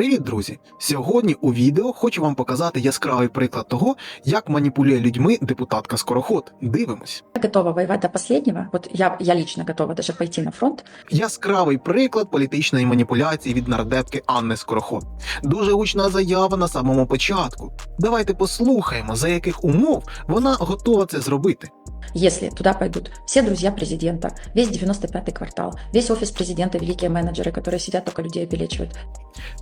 Привіт, друзі! Сьогодні у відео хочу вам показати яскравий приклад того, як маніпулює людьми депутатка Скороход. Дивимось. Я готова воевать до последнего. Вот я, я лично готова даже пойти на фронт. Яскравий приклад політичної маніпуляції від нардепки Анни Скороход. Дуже гучна заява на самому початку. Давайте послухаємо, за яких умов вона готова це зробити. Если туда пойдут все друзья президента, весь 95-й квартал, весь офис президента, великие менеджеры, которые сидят только людей обелечивают.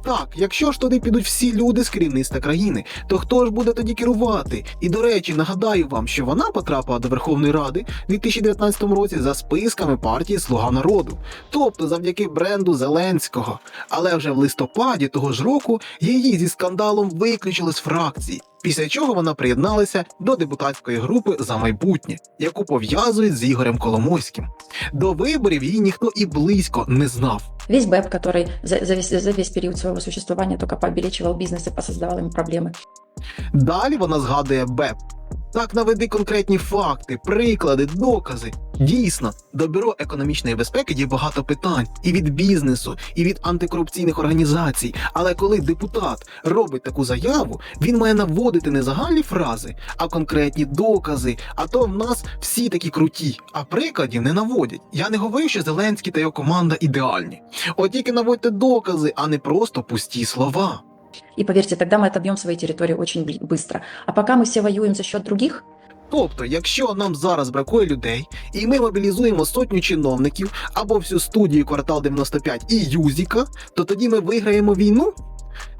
Так, якщо ж туди підуть всі люди з керівництва країни, то хто ж буде тоді керувати? І до речі, нагадаю вам, що вона потрапила до Верховної Ради у 2019 році за списками партії Слуга народу, тобто завдяки бренду Зеленського. Але вже в листопаді того ж року її зі скандалом виключили з фракції Після чого вона приєдналася до депутатської групи за майбутнє, яку пов'язують з Ігорем Коломойським. До виборів її ніхто і близько не знав. Весь БЭП, который за, за весь, за весь период своего существования только пообелечивал бизнес и посоздавал ему проблемы. Далі вона згадує БЕП. так наведи конкретні факти, приклади, докази. Дійсно, до бюро економічної безпеки є багато питань і від бізнесу, і від антикорупційних організацій. Але коли депутат робить таку заяву, він має наводити не загальні фрази, а конкретні докази. А то в нас всі такі круті, а прикладів не наводять. Я не говорю, що Зеленський та його команда ідеальні. От тільки наводьте докази, а не просто пусті слова. И поверьте, тогда мы отобьем свои территории очень бли- быстро. А пока мы все воюем за счет других, Тобто, якщо нам зараз бракує людей, і ми мобілізуємо сотню чиновників або всю студію квартал 95 і Юзіка, то тоді ми виграємо війну?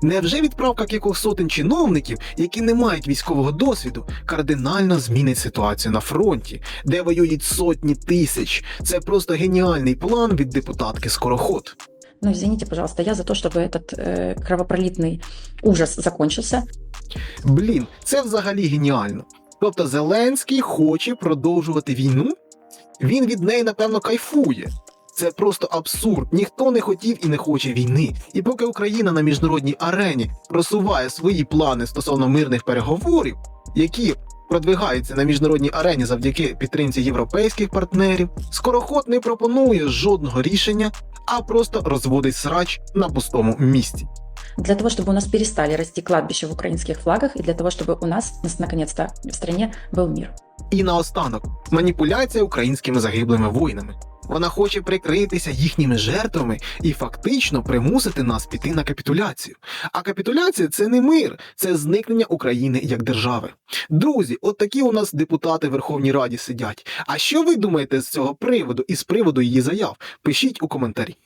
Невже відправка кількох сотень чиновників, які не мають військового досвіду, кардинально змінить ситуацію на фронті, де воюють сотні тисяч? Це просто геніальний план від депутатки Скороход. ну извините, пожалуйста, я за то, чтобы этот э, кровопролитный ужас закончился. Блін, це взагалі геніально. Тобто Зеленський хоче продовжувати війну? Він від неї, напевно, кайфує. Це просто абсурд. Ніхто не хотів і не хоче війни. І поки Україна на міжнародній арені просуває свої плани стосовно мирних переговорів, які продвигаються на міжнародній арені завдяки підтримці європейських партнерів, скороход не пропонує жодного рішення, а просто розводить срач на пустому місці. Для того, чтобы у нас перестали расти кладбища в украинских флагах, и для того, чтобы у нас, нас, наконец-то, в стране был мир. І наостанок маніпуляція українськими загиблими воїнами. Вона хоче прикритися їхніми жертвами і фактично примусити нас піти на капітуляцію. А капітуляція це не мир, це зникнення України як держави. Друзі, от такі у нас депутати в Верховній Раді сидять. А що ви думаєте з цього приводу і з приводу її заяв? Пишіть у коментарі.